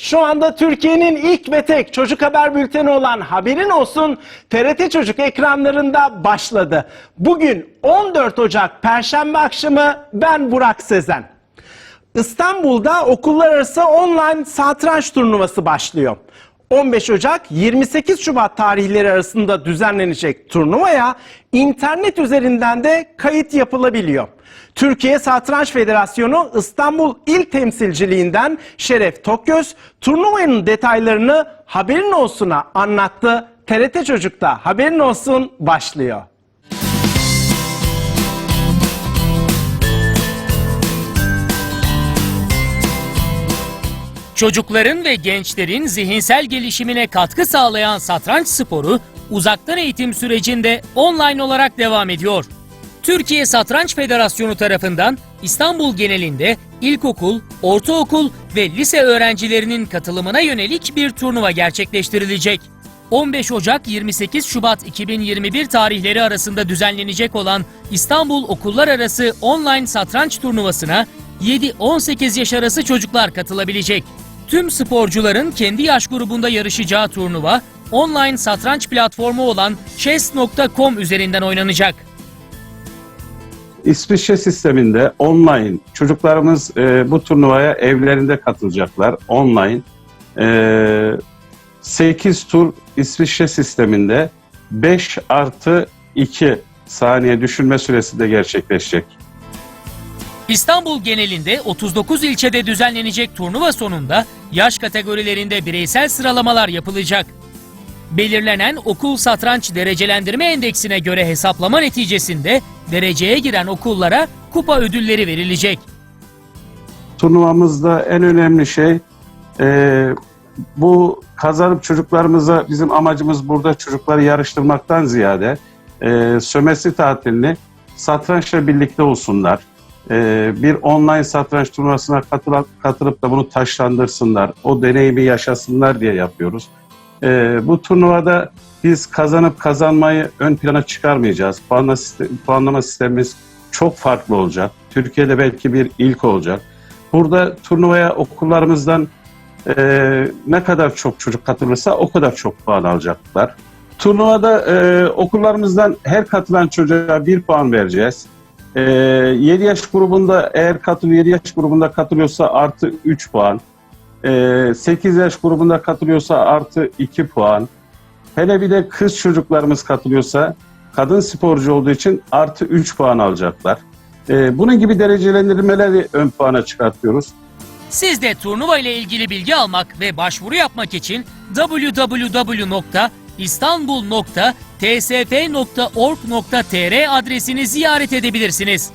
Şu anda Türkiye'nin ilk ve tek çocuk haber bülteni olan Haberin Olsun TRT Çocuk ekranlarında başladı. Bugün 14 Ocak Perşembe akşamı ben Burak Sezen. İstanbul'da okullar arası online satranç turnuvası başlıyor. 15 Ocak 28 Şubat tarihleri arasında düzenlenecek turnuvaya internet üzerinden de kayıt yapılabiliyor. Türkiye Satranç Federasyonu İstanbul İl Temsilciliğinden Şeref Tokgöz turnuvanın detaylarını haberin olsuna anlattı. TRT Çocuk'ta haberin olsun başlıyor. Çocukların ve gençlerin zihinsel gelişimine katkı sağlayan satranç sporu uzaktan eğitim sürecinde online olarak devam ediyor. Türkiye Satranç Federasyonu tarafından İstanbul genelinde ilkokul, ortaokul ve lise öğrencilerinin katılımına yönelik bir turnuva gerçekleştirilecek. 15 Ocak 28 Şubat 2021 tarihleri arasında düzenlenecek olan İstanbul Okullar Arası Online Satranç Turnuvası'na 7-18 yaş arası çocuklar katılabilecek. Tüm sporcuların kendi yaş grubunda yarışacağı turnuva online satranç platformu olan chess.com üzerinden oynanacak. İsviçre sisteminde online çocuklarımız e, bu turnuvaya evlerinde katılacaklar online. E, 8 tur İsviçre sisteminde 5 artı 2 saniye düşünme süresi de gerçekleşecek. İstanbul genelinde 39 ilçede düzenlenecek turnuva sonunda yaş kategorilerinde bireysel sıralamalar yapılacak. Belirlenen okul satranç derecelendirme endeksine göre hesaplama neticesinde dereceye giren okullara kupa ödülleri verilecek. Turnuvamızda en önemli şey e, bu kazanıp çocuklarımıza bizim amacımız burada çocukları yarıştırmaktan ziyade e, sömestr tatilini satrançla birlikte olsunlar. E, bir online satranç turnuvasına katılıp, katılıp da bunu taşlandırsınlar. O deneyimi yaşasınlar diye yapıyoruz. E, bu turnuvada biz kazanıp kazanmayı ön plana çıkarmayacağız. Puanla puanlama sistemimiz çok farklı olacak. Türkiye'de belki bir ilk olacak. Burada turnuvaya okullarımızdan e, ne kadar çok çocuk katılırsa o kadar çok puan alacaklar. Turnuvada e, okullarımızdan her katılan çocuğa bir puan vereceğiz. E, 7 yaş grubunda eğer katılıyor 7 yaş grubunda katılıyorsa artı 3 puan. E, 8 yaş grubunda katılıyorsa artı 2 puan. Hele bir de kız çocuklarımız katılıyorsa kadın sporcu olduğu için artı 3 puan alacaklar. E, bunun gibi derecelendirmeleri ön plana çıkartıyoruz. Siz de turnuva ile ilgili bilgi almak ve başvuru yapmak için www.istanbul.tsf.org.tr adresini ziyaret edebilirsiniz.